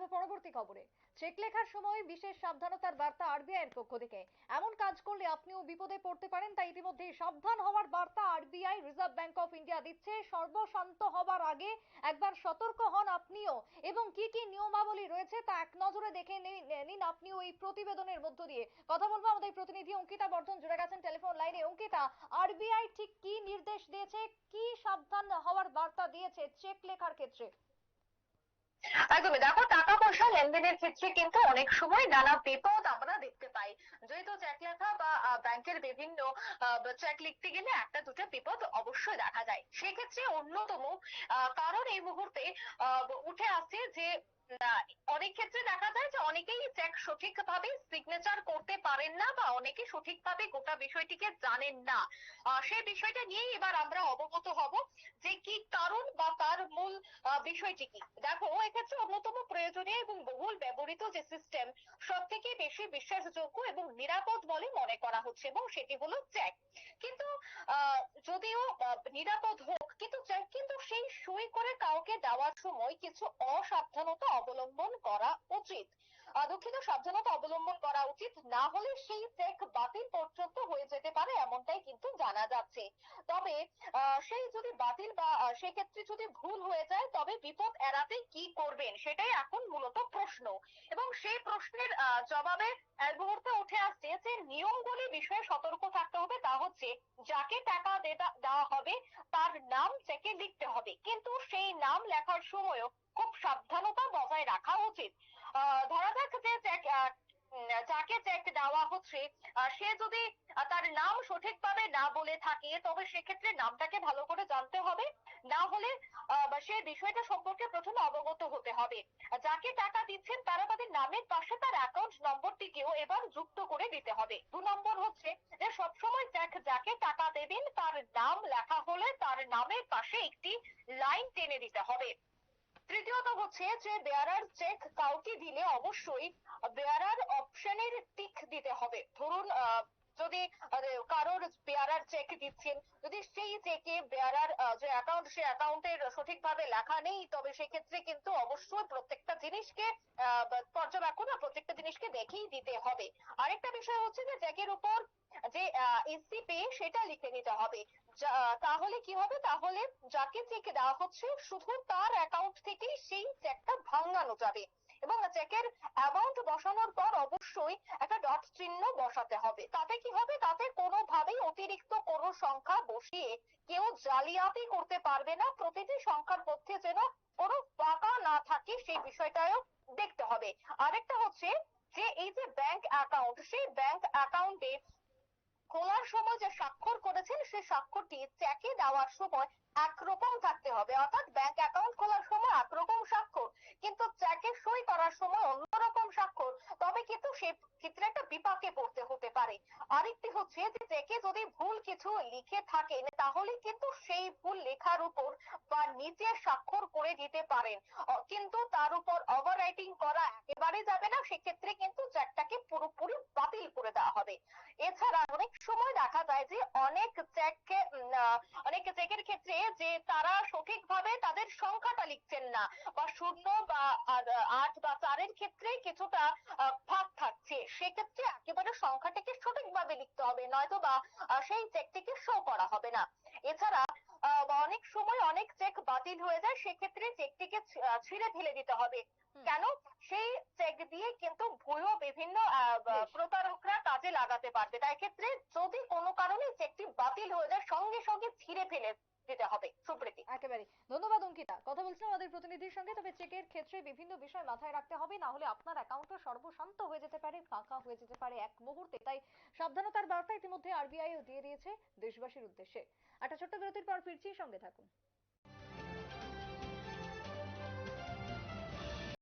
যাব পরবর্তী খবরে। চেক লেখার সময় বিশেষ সাবধানতার বার্তা আরবিআই এর পক্ষ থেকে। এমন কাজ করলে আপনিও বিপদে পড়তে পারেন, তাই ইতিমধ্যে সাবধান হওয়ার বার্তা RBI reserve bank of India দিচ্ছে। সর্বশান্ত হবার আগে একবার সতর্ক হন আপনিও। এবং কি কি নিয়মাবলী রয়েছে তা এক নজরে দেখে নিন আপনিও এই প্রতিবেদনের মধ্য দিয়ে। কথা বলব আমাদের প্রতিনিধি অঙ্কিতা বর্ধন, জুড়ে গেছেন টেলিফোন লাইনে। অঙ্কিতা, আরবিআই ঠিক কি নির্দেশ দিয়েছে? কি সাবধান হওয়ার বার্তা দিয়েছে চেক লেখার ক্ষেত্রে? একদমই। দেখো, টাকা পয়সা লেনদেনের ক্ষেত্রে কিন্তু অনেক সময় নানা বিপদ আমরা দেখতে পাই। যেহেতু চেক লেখা ব্যাংকের বিভিন্ন চেক লিখতে গেলে একটা দুটো বিপদ অবশ্যই দেখা যায়। সেক্ষেত্রে অন্যতম কারণ এই মুহূর্তে উঠে আসছে যে অনেক ক্ষেত্রে দেখা যায় যে অনেকেই চেক সঠিকভাবে সিগনেচার করতে পারেন না বা অনেকে সঠিকভাবে গোটা বিষয়টিকে জানেন না। সেই বিষয়টা নিয়েই এবার আমরা অবগত হব যে কি কারণ বা তার মূল বিষয়টি কি। দেখো এক্ষেত্রে অন্যতম প্রয়োজনীয় এবং বহুল ব্যবহৃত যে সিস্টেম সব থেকে বেশি বিশ্বাসযোগ্য এবং নিরাপদ বলে মনে করা হচ্ছে এবং সেটি হলো চ্যাক কিন্তু যদিও নিরাপদ হোক, কিন্তু কিন্তু সেই সই করে কাউকে দেওয়ার সময় কিছু অসাবধানতা অবলম্বন করা উচিত। দুঃখিত সাবধানতা অবলম্বন করা উচিত। না হলে সেই চেক বাতিল পর্যন্ত হয়ে যেতে পারে এমনটাই কিন্তু জানা যাচ্ছে। তবে সেই যদি বাতিল বা সেক্ষেত্রে যদি ভুল হয়ে যায়, তবে বিপদ এড়াতে কি করবেন সেটাই এখন মূলত প্রশ্ন। এবং সেই প্রশ্নের জবাবে এক মুহূর্তে উঠে আসছে যে নিয়মগুলি বিষয়ে সতর্ক থাকতে হবে। তা হচ্ছে, যাকে টাকা দেওয়া হবে, তার নাম চেকে লিখতে হবে। কিন্তু সেই নাম লেখার সময়ও খুব সাবধানতা বজায় রাখা উচিত। ধরা যাক যে যাকে চেক দেওয়া হচ্ছে সে যদি তার নাম সঠিকভাবে না বলে থাকে, তবে সেক্ষেত্রে নামটাকে ভালো করে জানতে হবে। না হলে সে বিষয়টা সম্পর্কে প্রথমে অবগত হতে হবে। যাকে টাকা দিচ্ছেন, তারা তাদের নামের পাশে তার অ্যাকাউন্ট নম্বরটিকেও এবার যুক্ত করে দিতে হবে। দু নম্বর হচ্ছে যে, সবসময় চেক যাকে টাকা দেবেন, তার নাম লেখা হলে তার নামের পাশে একটি লাইন টেনে দিতে হবে। তৃতীয়ত হচ্ছে যে বেয়ারার চেক কাউকে দিলে অবশ্যই বেয়ারার অপশনের টিক দিতে হবে। ধরুন যদি কারোর বেয়ারার চেক দিচ্ছেন, যদি সেই চেকে বেয়ারার যে অ্যাকাউন্ট সে অ্যাকাউন্টের সঠিকভাবে লেখা নেই, তবে সেক্ষেত্রে কিন্তু অবশ্যই প্রত্যেকটা জিনিসকে পর্যবেক্ষণ বা প্রত্যেকটা জিনিসকে দেখেই দিতে হবে। আরেকটা বিষয় হচ্ছে যে চেকের উপর যে এসসি পে সেটা লিখে নিতে হবে। তাহলে কি হবে? তাহলে যাকে চেক দেওয়া হচ্ছে, শুধু তার অ্যাকাউন্ট থেকেই সেই চেকটা ভাঙানো যাবে। এবং চেকের অ্যামাউন্ট বসানোর পর অবশ্যই একটা ডট চিহ্ন বসাতে হবে। তাতে কি হবে? তাতে কোনোভাবেই অতিরিক্ত কোনো সংখ্যা বসিয়ে কেউ জালিয়াতি করতে পারবে না। প্রতিটি সংখ্যার মধ্যে যেন কোনো ফাঁকা না থাকে, সেই বিষয়টাও দেখতে হবে। আরেকটা হচ্ছে যে, এই যে ব্যাংক অ্যাকাউন্ট সেই ব্যাংক অ্যাকাউন্টে খোলার সময় যে স্বাক্ষর করেছেন সেই স্বাক্ষরটি চেকে দেওয়ার সময় একরকম থাকতে হবে। অর্থাৎ ব্যাংক অ্যাকাউন্ট খোলার সময় একরকম স্বাক্ষর, কিন্তু চেকে সই করার সময় অন্যরকম স্বাক্ষর। তবে কিন্তু সে ক্ষেত্রে একটা বিপাকে পড়তে হতে পারে। আরেকটি হচ্ছে যে চেকে যদি ভুল কিছু লিখে থাকেন, তাহলে কিন্তু সেই ভুল লেখার উপর বা নিচে স্বাক্ষর করে দিতে পারেন। কিন্তু তার উপর ওভার রাইটিং করা একেবারে যাবে না। সেক্ষেত্রে কিন্তু চেকটাকে পুরোপুরি বাতিল করে দেওয়া হবে এছাড়া অনেক সময় দেখা যায় যে অনেক আহ, অনেক চেকের ক্ষেত্রে যে তারা সঠিকভাবে তাদের সংখ্যাটা লিখছেন না বা শূন্য বা আট বা চারের ক্ষেত্রে কিছুটা ফাঁক থাকছে সেক্ষেত্রে একেবারে সংখ্যাটাকে সঠিকভাবে লিখতে হবে নয়তো বা সেই চেকটিকে শো করা হবে না। এছাড়া বা অনেক সময় অনেক চেক বাতিল হয়ে যায় সেক্ষেত্রে চেকটিকে ছিঁড়ে ফেলে দিতে হবে। কেন? সেই চেক দিয়ে কিন্তু ভুয়ো বিভিন্ন। প্রতারকরা কাজে লাগাতে পারবে। তাই ক্ষেত্রে যদি কোনো কারণে চেকটি বাতিল হয়ে যায় সঙ্গে সঙ্গে ছিঁড়ে ফেলে দিতে হবে সুপ্রীতি। একেবারে ধন্যবাদ অঙ্কিতা। কথা বলছিলাম আমাদের প্রতিনিধির সঙ্গে তবে চেকের ক্ষেত্রে বিভিন্ন বিষয় মাথায় রাখতে হবে না হলে আপনার অ্যাকাউন্টও সর্বশান্ত হয়ে যেতে পারে ফাঁকা হয়ে যেতে পারে এক মুহূর্তে। তাই সাবধানতার বার্তা ইতিমধ্যে আরবিআই দিয়ে দিয়েছে দেশবাসীর উদ্দেশ্যে। একটা ছোট্ট বিরতির পর ফিরছি সঙ্গে থাকুন।